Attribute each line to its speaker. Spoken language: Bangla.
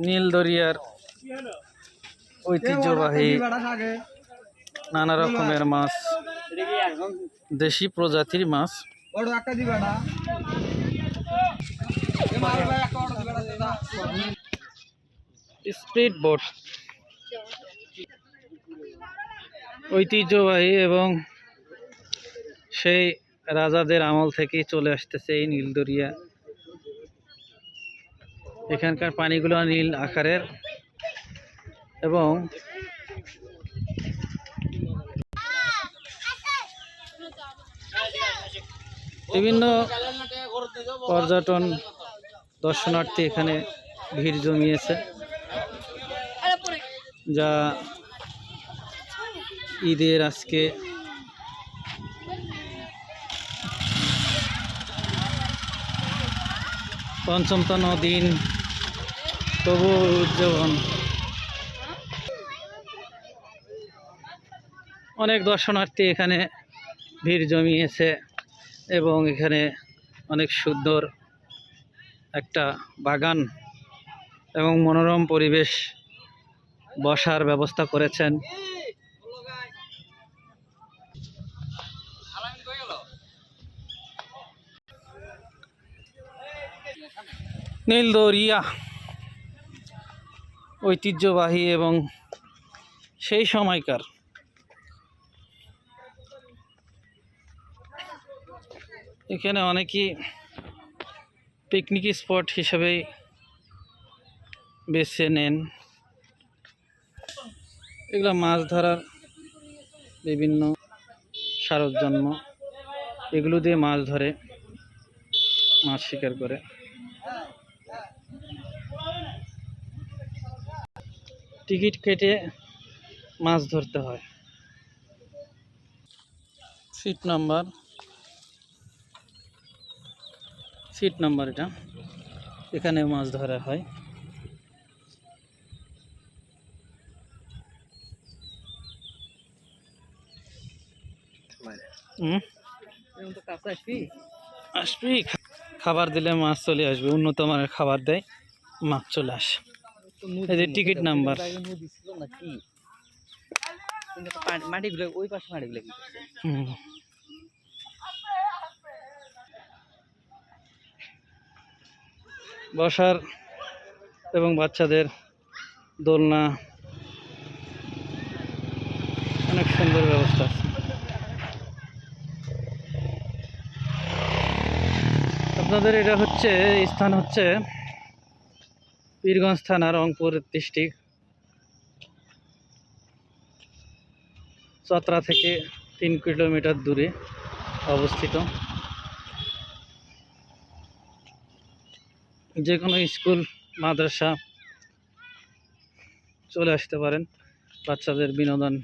Speaker 1: নীলদরিয়ার ঐতিহ্যবাহী নানা রকমের মাছ, দেশি প্রজাতির মাছ। Speed boat. ঐতিহ্যবাহী এবং সেই রাজাদের আমল থেকেই চলে আসতেছে এই নীলদরিয়া এখানকার পানিগুলো নীল আকারের এবং বিভিন্ন পর্যটন দর্শনার্থী এখানে ভিড় জমিয়েছে, যা ঈদের আজকে পঞ্চমতম দিন। তবু উদযাপন অনেক দর্শনার্থী এখানে ভিড় জমিয়েছে এবং এখানে অনেক সুন্দর একটা বাগান এবং মনোরম পরিবেশ বসার ব্যবস্থা করেছেন। নীল নীলদরিয়া। ঐতিহ্যবাহী এবং সেই সময়কার। এখানে অনেকেই পিকনিক স্পট হিসেবেই বেছে নেন। এগুলো মাছ ধরার বিভিন্ন সারজন্ম। এগুলো দিয়ে মাছ ধরে, মাছ শিকার করে। টিকিট কেটে মাছ ধরতে হয়। Seat number. সিট নাম্বার এটা। এখানে মাছ ধরা হয়।
Speaker 2: আসবি?
Speaker 1: খাবার দিলে মাছ চলে আসবে। উন্নত মানের খাবার দেয়, মাছ চলে আসে। টিকিট নাম্বার
Speaker 2: মাটিগুলো ওই পাশে মাটিগুলো
Speaker 1: বসার এবং বাচ্চাদের দোলনা। অনেক সুন্দর ব্যবস্থা আছে। আপনাদের এটা হচ্ছে স্থান হচ্ছে পীরগঞ্জ থানা রংপুর ডিস্ট্রিক্ট। চতরা থেকে তিন কিলোমিটার দূরে অবস্থিত। যে কোনো স্কুল, মাদ্রাসা চলে আসতে পারেন। বাচ্চাদের বিনোদন